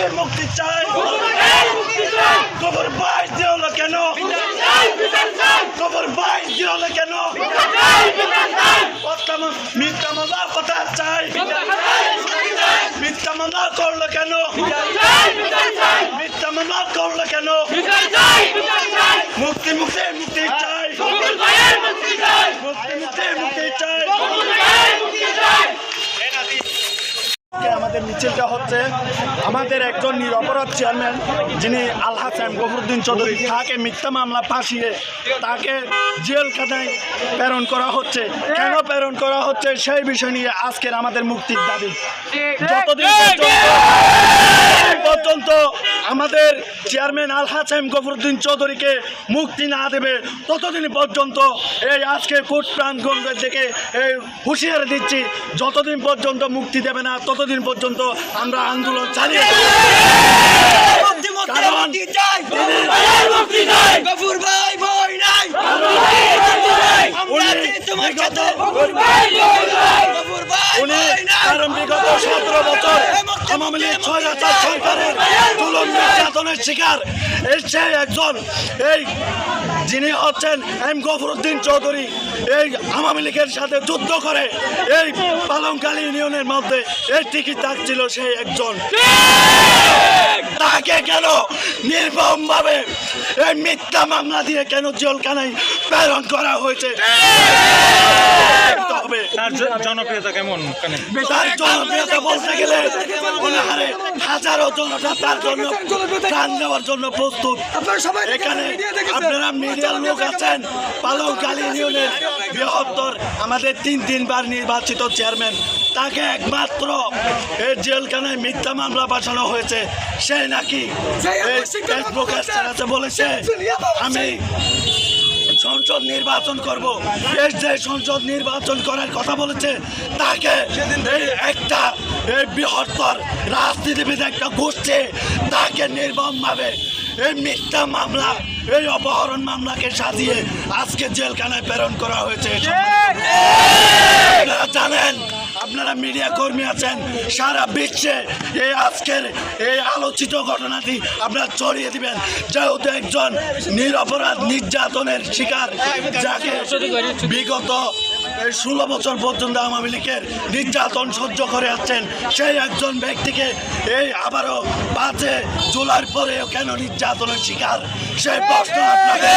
দেশের মুক্তি চাই। খবর বাইশ দিয়ে হলো কেন? খবর বাইশ দিয়ে হলো কেন? মিথ্যা মামলা কথা চাই। মিথ্যা মামলা করল কেন? মিথ্যা মামলা করল কেন? মুক্তি মুক্তি মুক্তি চাই। মুক্তি মুক্তি মুক্তি চাই। মিছিলটা হচ্ছে আমাদের একজন নিরপরাধ চেয়ারম্যান যিনি আল্লাহ সাহেব গফরুদ্দিন চৌধুরী তাকে মিথ্যা মামলা ফাঁসিয়ে তাকে জেল খাতায় প্রেরণ করা হচ্ছে কেন প্রেরণ করা হচ্ছে সেই বিষয় নিয়ে আজকের আমাদের মুক্তির দাবি যতদিন পর্যন্ত আমাদের চেয়ারম্যান আল হাসাইম গফরুদ্দিন চৌধুরীকে মুক্তি না দেবে ততদিন পর্যন্ত এই আজকে কোর্ট প্রাঙ্গণের দিকে এই হুঁশিয়ারি দিচ্ছি যতদিন পর্যন্ত মুক্তি দেবে না ততদিন পর্যন্ত আমরা আন্দোলন চালিয়ে গফুর ভাই ভয় নাই আমরা উনি আছি তোমার বিগত সাথে গফুর ভাই উনি ভয় নাই কারণ বিগত সতেরো বছর ছয় হাজার সরকারের শিকার। একজন, এই যিনি এম গফরুদ্দিন চৌধুরী, এই সাথে যুদ্ধ করে, এই ইউনিয়নের মধ্যে এই টিকিট থাকছিল সেই একজন। তাকে কেন নির্মম ভাবে এই মিথ্যা মামলা দিয়ে কেন জেলখানায় প্রেরণ করা হয়েছে? হবে। তার জনপ্রিয়তা কেমন? তার জনপ্রিয়তা বলতে গেলে অনাহারে হাজারো জনতা তার জন্য প্রাণ দেওয়ার জন্য প্রস্তুত। এখানে। আপনারা মিডিয়ার লোক আছেন পালংকালী ইউনিয়নের বৃহত্তর আমাদের তিন তিনবার নির্বাচিত চেয়ারম্যান। তাকে একমাত্র এই জেলখানায় মিথ্যা মামলা পাঠানো হয়েছে। সে নাকি বলেছে আমি নির্বাচন করব। দেশ যে সংসদ নির্বাচন করার কথা বলেছে। তাকে এই একটা এই বৃহত্তর রাজনীতিবিদ একটা গোষ্ঠী তাকে নির্মমভাবে এই মিথ্যা মামলা এই অপহরণ মামলাকে সাজিয়ে আজকে জেলখানায় প্রেরণ করা হয়েছে। জানেন আপনারা মিডিয়া কর্মী আছেন, সারা বিশ্বে এই আজকের এই আলোচিত ঘটনাটি আপনারা ছড়িয়ে দিবেন। যেহেতু একজন নিরপরাধ নির্যাতনের শিকার, যাকে বিগত ষোলো বছর পর্যন্ত আওয়ামী লীগের নির্যাতন সহ্য করে আসছেন, সেই একজন ব্যক্তিকে এই আবারও পাঁচে জুলাই পরেও কেন নির্যাতনের শিকার? সেই প্রশ্ন আপনাদের